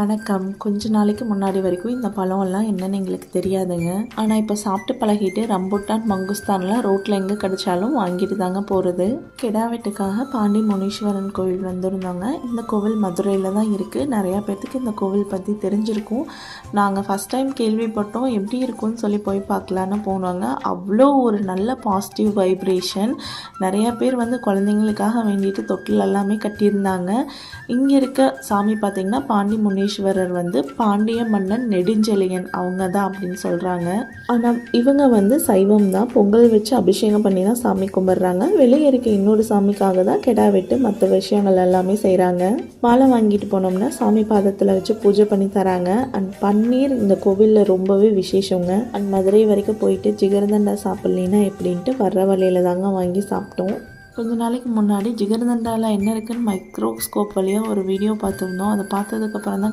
வணக்கம். கொஞ்ச நாளைக்கு முன்னாடி வரைக்கும் இந்த பழம்லாம் என்னன்னு எங்களுக்கு தெரியாதுங்க. ஆனால் இப்போ சாப்பிட்டு பழகிட்டு ரம்புட்டான் மங்குஸ்தான்லாம் ரோட்டில் எங்கே கிடைச்சாலும் வாங்கிட்டு தாங்க போகிறது கிடா வெட்டுக்காக பாண்டி முனீஸ்வரன் கோவில் வந்திருந்தோங்க. இந்த கோவில் மதுரையில் தான் இருக்குது நிறையா பேர்த்துக்கு இந்த கோவில் பற்றி தெரிஞ்சிருக்கும். நாங்கள் ஃபஸ்ட் டைம் கேள்விப்பட்டோம். எப்படி இருக்கும்னு சொல்லி போய் பார்க்கலான்னு போனோங்க. அவ்வளோ ஒரு நல்ல பாசிட்டிவ் வைப்ரேஷன் நிறையா பேர் வந்து குழந்தைங்களுக்காக வேண்டிட்டு தொட்டில் எல்லாமே கட்டியிருந்தாங்க. இங்கே இருக்க சாமி பார்த்திங்கன்னா பாண்டி முனீஸ்வரர் வந்து பாண்டிய மன்னன் நெடுஞ்செழியன் அவங்க தான் அப்படின்னு சொல்கிறாங்க ஆனால் இவங்க வந்து சைவம் தான். பொங்கல் வச்சு அபிஷேகம் பண்ணி தான் சாமி கும்பிட்றாங்க. வெளியே இருக்க இன்னொரு சாமிக்காக தான் கெடா வெட்டு மற்ற விஷயங்கள் எல்லாமே செய்கிறாங்க மாலை வாங்கிட்டு போனோம்னா சாமி பாதத்தில் வச்சு பூஜை பண்ணி தராங்க. அண்ட் பன்னீர் இந்த கோவிலில் ரொம்பவே விசேஷங்க. அண்ட் மதுரை வரைக்கும் போயிட்டு ஜிகர்தண்டா சாப்பிட்லின்னா எப்படின்ட்டு வர்ற வழியில தாங்க வாங்கி சாப்பிட்டோம். கொஞ்ச நாளைக்கு முன்னாடி ஜிகர்தண்டாவில் என்ன இருக்குன்னு மைக்ரோஸ்கோப் வழியாக ஒரு வீடியோ பார்த்துருந்தோம். அதை பார்த்ததுக்கப்புறம் தான்